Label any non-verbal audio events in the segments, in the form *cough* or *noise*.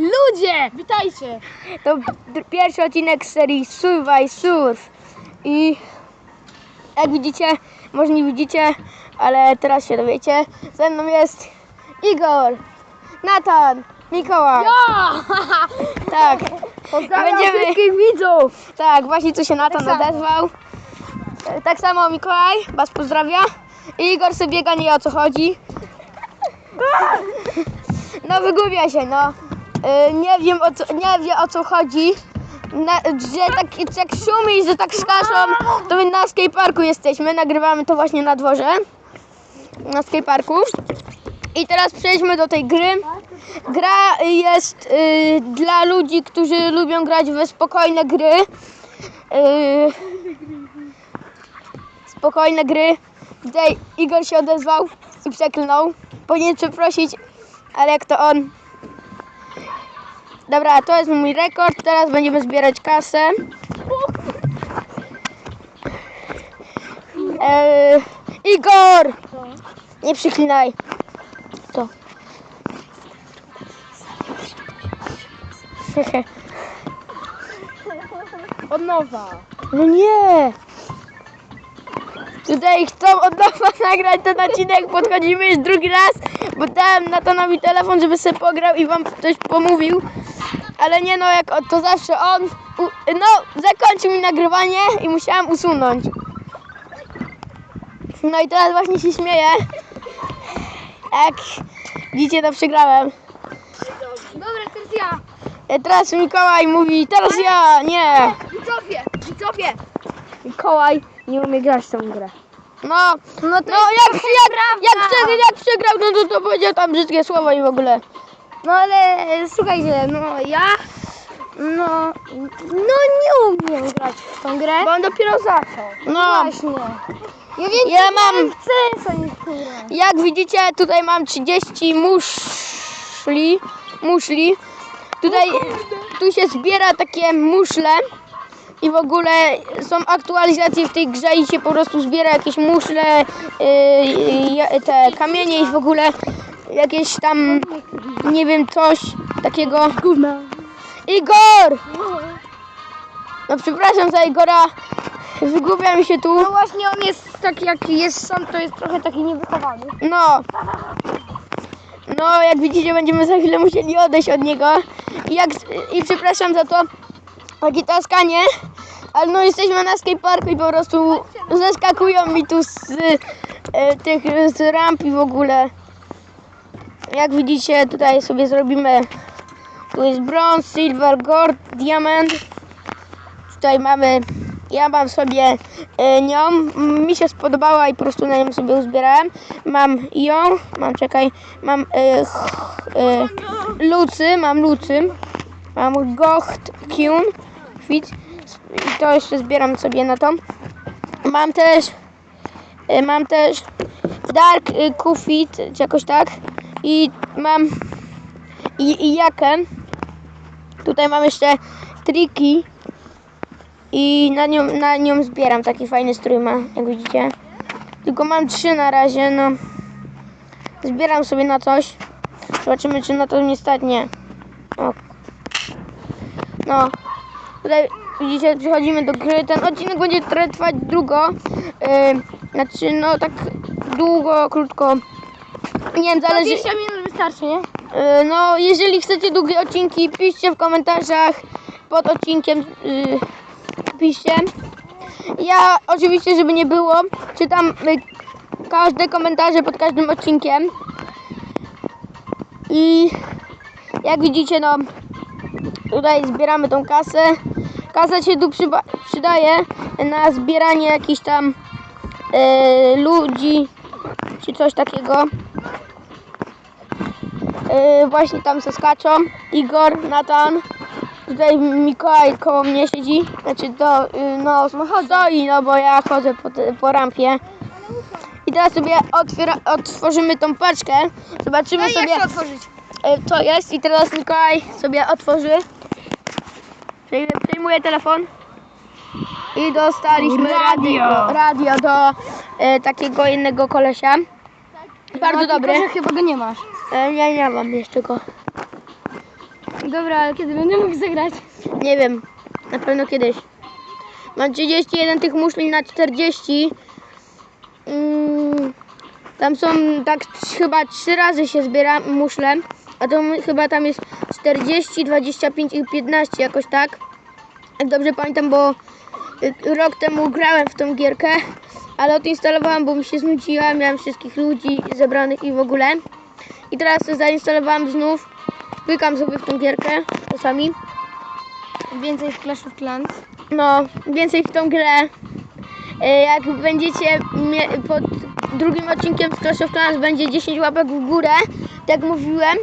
Ludzie, witajcie! To d- pierwszy odcinek z serii Survive Surf. I jak widzicie, może nie widzicie, ale teraz się dowiecie. Ze mną jest Igor, Natan, Mikołaj. Ja! *laughs* Tak, Pozdrawiam Będziemy- wszystkich widzów! tak, właśnie tu się Natan Tak samo. odezwał. E, Tak samo Mikołaj was pozdrawia. I Igor sobie biega, nie wie o co chodzi. *laughs* No wygłupia się, no. Y, Nie wiem o co, nie wie o co chodzi. Na, że tak jak szumi, że tak skaszą, to my na skateparku jesteśmy. Nagrywamy to właśnie na dworze. Na skateparku. I teraz przejdźmy do tej gry. Gra jest y, dla ludzi, którzy lubią grać we spokojne gry. Y, spokojne gry. Tutaj Igor się odezwał i przeklnął. Powinien przeprosić, ale jak to on. Dobra, to jest mój rekord. Teraz będziemy zbierać kasę. Eee, Igor! Nie przyklinaj. To. *laughs* Od nowa. No nie! Tutaj chcą od nowa *laughs* nagrać ten odcinek, podchodzimy już drugi raz, bo dałem Natanowi telefon, żeby sobie pograł i wam coś pomówił. Ale nie no, jak to zawsze on, u, no zakończył mi nagrywanie i musiałem usunąć. No i teraz właśnie się śmieję. Jak widzicie, to przegrałem. Dobra, teraz ja. E, Teraz Mikołaj mówi, teraz ja, nie. Widzowie, widzowie. Mikołaj nie umie grać w tą grę. No, No no jak, jak, jak, przegrał, jak przegrał, no to, to powiedział tam brzydkie słowa i w ogóle. No ale słuchajcie, no ja... No, no nie umiem grać w tą grę. Bo on dopiero zaczął. No, Właśnie. Ja więcej Ja mam- niektóre. jak widzicie, tutaj mam 30 muszli, muszli. Tutaj, tu się zbiera takie muszle i w ogóle są aktualizacje w tej grze i się po prostu zbiera jakieś muszle, yy, te kamienie i w ogóle jakieś tam, nie wiem, coś takiego. Gówna. Igor! No przepraszam za Igora, wygłupia mi się tu. No właśnie on jest taki jaki jest sam, to jest trochę taki niewychowany. No. No, jak widzicie, będziemy za chwilę musieli odejść od niego. I, jak, i przepraszam za to takie taskanie, ale no jesteśmy na skateparku i po prostu zeskakują mi tu z e, tych z ramp i w ogóle. Jak widzicie, tutaj sobie zrobimy. Tu jest brąz, silver, gold, diament. Tutaj mamy. Ja mam sobie e, nią. Mi się spodobała i po prostu na nią sobie uzbierałem. Mam ją. Mam, czekaj. Mam ch, e, lucy. Mam lucy. Mam gocht, kiun. Fit. I to jeszcze zbieram sobie na to. Mam też. Mam też dark kufit, czy jakoś tak. I mam i, i jakę. Tutaj mam jeszcze triki i na nią, na nią zbieram taki fajny strój ma, jak widzicie. Tylko mam trzy na razie, no. Zbieram sobie na coś. Zobaczymy, czy na to nie stać. Nie. O. No. Tutaj widzicie, przechodzimy do gry. Ten odcinek będzie trwać długo. Yy, znaczy, no tak długo, krótko. Nie wiem, zależy. 20 minut wystarczy, nie? Yy, No, jeżeli chcecie długie odcinki, piszcie w komentarzach pod odcinkiem. Yy, piszcie. Ja oczywiście, żeby nie było, czytam yy, każde komentarze pod każdym odcinkiem. I jak widzicie, no tutaj zbieramy tą kasę. Kasa się tu przydaje na zbieranie jakichś tam yy, ludzi czy coś takiego. Yy, właśnie tam se skaczą. Igor, Natan. Tutaj Mikołaj koło mnie siedzi. Znaczy to, yy, no stoi, no bo ja chodzę po, po rampie. I teraz sobie otwiera, otworzymy tą paczkę. Zobaczymy No i jak sobie to otworzyć? yy, co jest. I teraz Mikołaj sobie otworzy. Przej- Przejmuję telefon. I dostaliśmy radio, Radio. do yy, takiego innego kolesia. Bardzo No, że chyba go nie masz. E, Ja nie mam jeszcze go. Dobra, ale kiedy będę mógł zagrać? Nie wiem, na pewno kiedyś. Mam 31 tych muszli na 40. Mm, tam są tak chyba trzy razy się zbiera muszle, a to chyba tam jest 40, 25 i 15 jakoś tak. Jak dobrze pamiętam, bo y, rok temu grałem w tą gierkę, ale odinstalowałam, bo mi się znudziła, miałem wszystkich ludzi zebranych i w ogóle. Teraz zainstalowałam znów. Pykam sobie w tą gierkę czasami. Więcej w Clash of Clans. No, więcej w tą grę. E, Jak będziecie pod drugim odcinkiem z Clash of Clans będzie 10 łapek w górę, tak mówiłem.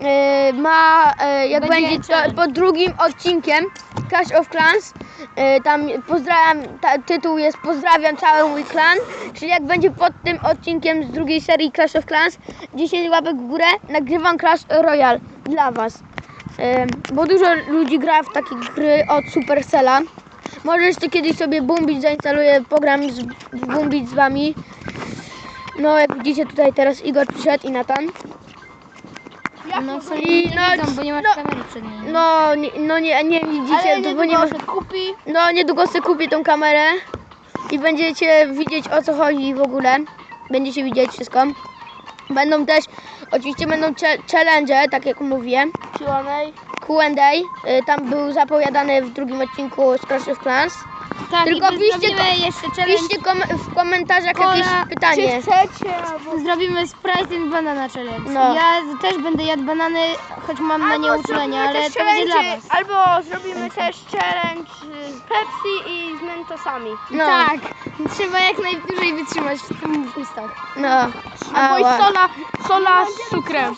E, Ma, e, jak Będzie będzie to, pod drugim odcinkiem Clash of Clans, e, tam pozdrawiam, ta, tytuł jest Pozdrawiam cały mój klan, czyli jak będzie pod tym odcinkiem z drugiej serii Clash of Clans 10 łapek w górę, nagrywam Clash Royale dla Was. E, Bo dużo ludzi gra w takie gry od Supercella. Może jeszcze kiedyś sobie Boombeat zainstaluję program z, w Boombeat z Wami. No jak widzicie tutaj teraz Igor przyszedł i Natan. No w sumie I nie no, widzą, bo nie masz no, kamery przed nimi. No, nie, no nie, nie widzicie, ale to, nie bo nie ma, kupi. No niedługo sobie kupię tą kamerę i będziecie widzieć o co chodzi w ogóle. Będziecie widzieć wszystko. Będą też, oczywiście będą cze- challenge, tak jak mówiłem. Q&A. y, Tam był zapowiadany w drugim odcinku z Clash of Clans. Tak, Tylko i piszcie zrobimy ko- jeszcze challenge. Piszcie kom- w komentarzach Kola, jakieś pytanie. Czy chcecie? Albo... Zrobimy Sprite and Banana Challenge. No. Ja też będę jadł banany, choć mam na nie uczulenie, ale to będzie dla was. Albo zrobimy też challenge z Pepsi i z Mentosami. No, Tak, trzeba jak najdłużej wytrzymać w tym w ustach. no. Albo i Ała. sola, sola z cukrem.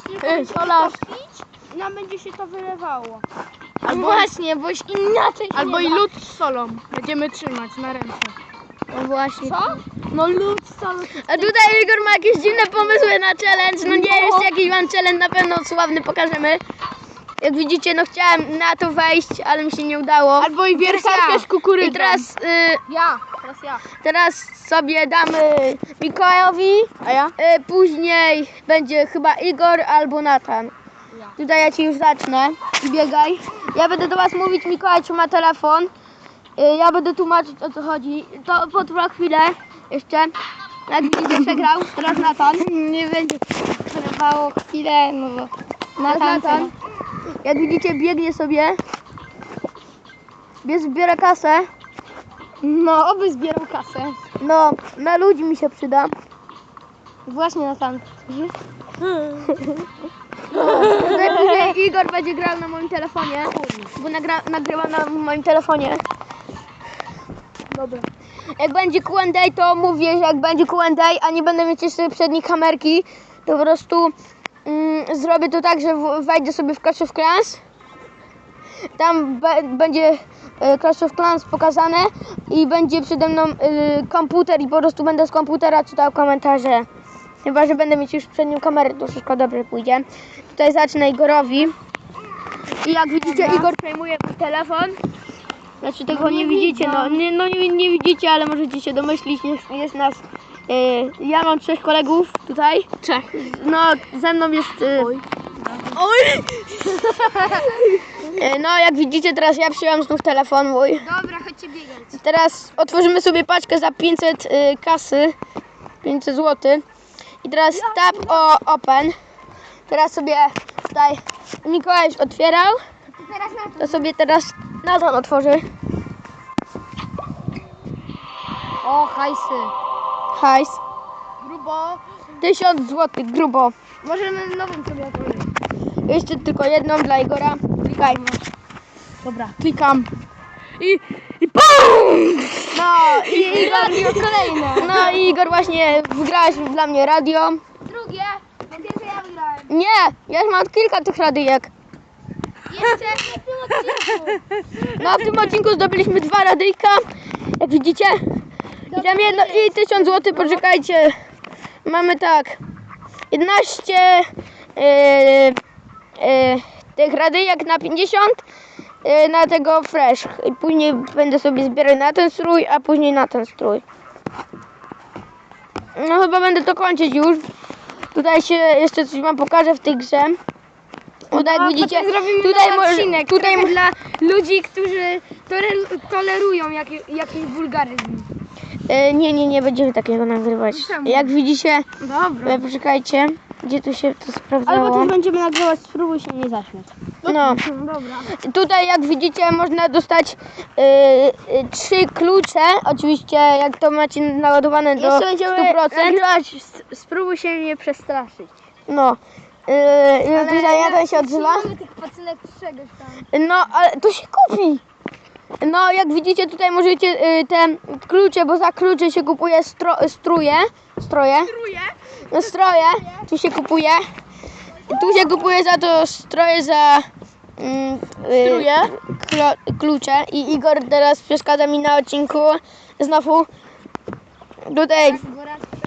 Sola. I nam będzie się to wylewało. Albo właśnie, bo już inaczej się Albo nie i da. lód z solą. Będziemy trzymać na ręce. No właśnie. Co? No lód z solą. A tutaj Igor ma jakieś dziwne pomysły na challenge. No nie jest jakiś wam challenge, na pewno sławny pokażemy. Jak widzicie, no chciałem na to wejść, ale mi się nie udało. Albo i wiertarkę z kukurydzą. I teraz, y, Ja, teraz ja. teraz sobie damy Mikołajowi, A ja? y, później będzie chyba Igor albo Natan. Tutaj ja ci już zacznę biegaj. Ja będę do was mówić, Mikołaj trzyma telefon. Y, ja będę tłumaczyć o co chodzi. To potrwa chwilę jeszcze. Jak widzicie przegrał, teraz Natan. Nie będzie trwało chwilę, no bo na Teraz Natan. Jak widzicie biegnie sobie. Bierz, zbiera kasę. No, oby zbierał kasę. No, na ludzi mi się przyda. Właśnie Natan. *laughs* Igor będzie grał na moim telefonie, bo nagra, nagrywa na moim telefonie. Dobra. Jak będzie Q&A, to mówię, że jak będzie Q&A, a nie będę mieć jeszcze przedniej kamerki, to po prostu mm, zrobię to tak, że wejdę sobie w Clash of Clans. Tam będzie e, Clash of Clans pokazane i będzie przede mną e, komputer i po prostu będę z komputera czytał komentarze. Chyba, że będę mieć już przednią kamerę, to wszystko dobrze pójdzie. Tutaj zacznę Igorowi. I jak widzicie, Igor przejmuje mój telefon. Znaczy tego nie, widzicie, no nie, no nie, nie widzicie, ale możecie się domyślić, jest, jest nas. e, ja mam trzech kolegów tutaj. Trzech. No, ze mną jest. E, Oj! *laughs* E, no, jak widzicie, teraz ja przyjąłem znów telefon mój. Dobra, chodźcie biegać. Teraz otworzymy sobie paczkę za 500 y, kasy. 500 zł. I teraz tap o open. Teraz sobie tutaj Mikołaj otwierał. To. Sobie teraz Nathan otworzy. O, hajsy. Hajs. Grubo. 1000 zł grubo. Możemy nową sobie otworzyć. Jeszcze tylko jedną dla Igora. Klikaj. Dobra, klikam. I, i PUM! No i Igor, Radio kolejne. no i Igor właśnie wygrałeś dla mnie radio. Drugie, bo pierwsze ja wygrałem. Nie, ja już mam kilka tych radyjek. Jeszcze w tym odcinku. No w tym odcinku zdobyliśmy dwa radyjka, jak widzicie. I tam jedno i 1000 zł, poczekajcie. Mamy tak, 11 yy, yy, tych radyjek na 50 yy, na tego fresh. I później będę sobie zbierać na ten strój, a później na ten strój. No chyba będę to kończyć już. Tutaj się jeszcze coś wam pokażę w tej grze. Tak jak widzicie, tutaj, może, odcinek, tutaj trochę dla ludzi, którzy tole- tolerują jak, jakiś wulgaryzm. e, nie, nie, nie będziemy takiego nagrywać. Czemu? Jak widzicie, Dobra. e, poczekajcie, gdzie tu się to Albo sprawdzało. też będziemy nagrywać, spróbuj się nie zaśmiać. No, Dobra. tutaj jak widzicie można dostać e, e, trzy klucze, oczywiście jak to macie naładowane do Jeszcze będziemy 100%. nagrywać, s- spróbuj się nie przestraszyć. No, e, tutaj Nathan się odzywa. Mamy tych pacynek czegoś tam. No, ale to się kupi. No, jak widzicie, tutaj możecie y, te klucze, bo za klucze się kupuje stro, struje. Stroje? Truje. No, stroje. Tu się kupuje. Tu się kupuje za to stroje za mm, y, Struje? klo, klucze. I Igor teraz przeszkadza mi na odcinku. Znowu. Tutaj,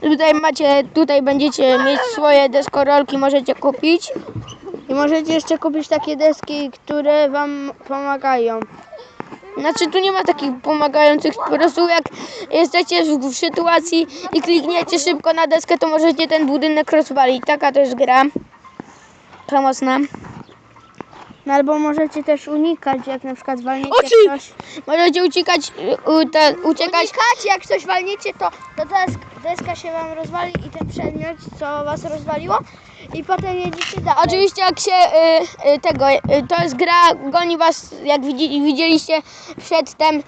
tutaj macie, tutaj będziecie mieć swoje deskorolki, możecie kupić. I możecie jeszcze kupić takie deski, które wam pomagają. Znaczy tu nie ma takich pomagających, po prostu jak jesteście w, sytuacji i klikniecie szybko na deskę, to możecie ten budynek rozwalić. Taka to jest gra. Pomocna. No albo możecie też unikać, jak na przykład walniecie Oczy! ktoś. Możecie uciekać, u, te, uciekać. Unikać, jak coś walniecie, to, to desk, deska się wam rozwali i ten przedmiot, co was rozwaliło i potem jedziecie dalej. Oczywiście jak się y, y, tego, y, to jest gra, goni was, jak widzi, widzieliście przedtem, y,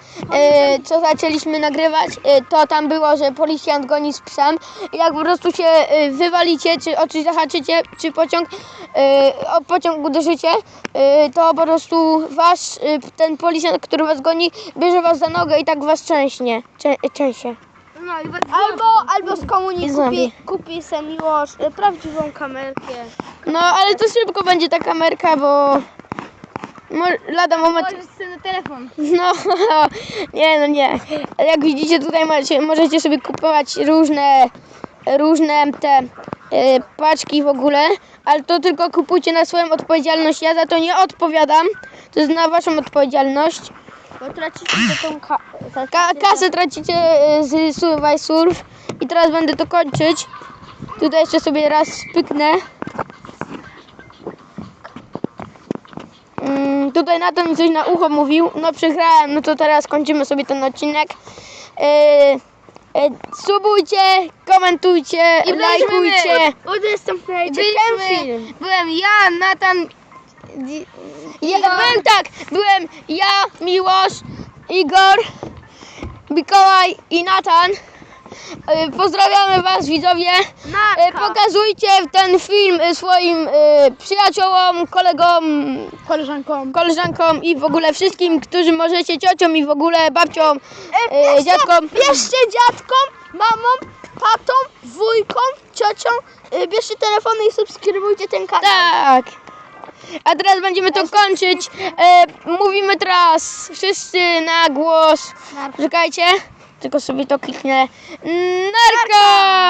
co zaczęliśmy nagrywać, y, to tam było, że policjant goni z psem i jak po prostu się y, wywalicie, czy o zahaczycie, czy pociąg, y, o pociąg uderzycie, y, to po prostu wasz, y, ten policjant, który was goni, bierze was za nogę i tak was trzęśnie, Czę, trzęsie. No i Albo, albo z komunii kupi, kupi se miłość, e, prawdziwą kamerkę. No ale to szybko będzie ta kamerka, bo... Lada moment Możesz sobie na telefon. No, *laughs* nie, no nie. Jak widzicie, tutaj macie, możecie sobie kupować różne, różne te e, paczki w ogóle, ale to tylko kupujcie na swoją odpowiedzialność. Ja za to nie odpowiadam. To jest na waszą odpowiedzialność. Bo tracicie to tą ka- Ka kasę tracicie e, z Survival Surf i teraz będę to kończyć. Tutaj jeszcze sobie raz spyknę. Mm, tutaj na mi coś na ucho mówił. No przegrałem, no to teraz kończymy sobie ten odcinek. E, e, subujcie, komentujcie, lajkujcie. Udostępniajcie ten film. byłem ja, Natan. Ja, byłem tak, byłem ja, Miłosz, Igor, Mikołaj i Natan. E, Pozdrawiamy Was widzowie. E, Natka. Pokazujcie ten film e, swoim przyjaciołom, kolegom, Koleżankom. koleżankom i w ogóle wszystkim, którzy możecie, ciociom i w ogóle babciom, e, dziadkom. Bierzcie dziadkom, mamom, tatą, wujkom, ciocią, y, bierzcie telefony i subskrybujcie ten kanał. Tak. A teraz będziemy to kończyć. E, mówimy teraz wszyscy na głos. Czekajcie, tylko sobie to kliknę. Narka!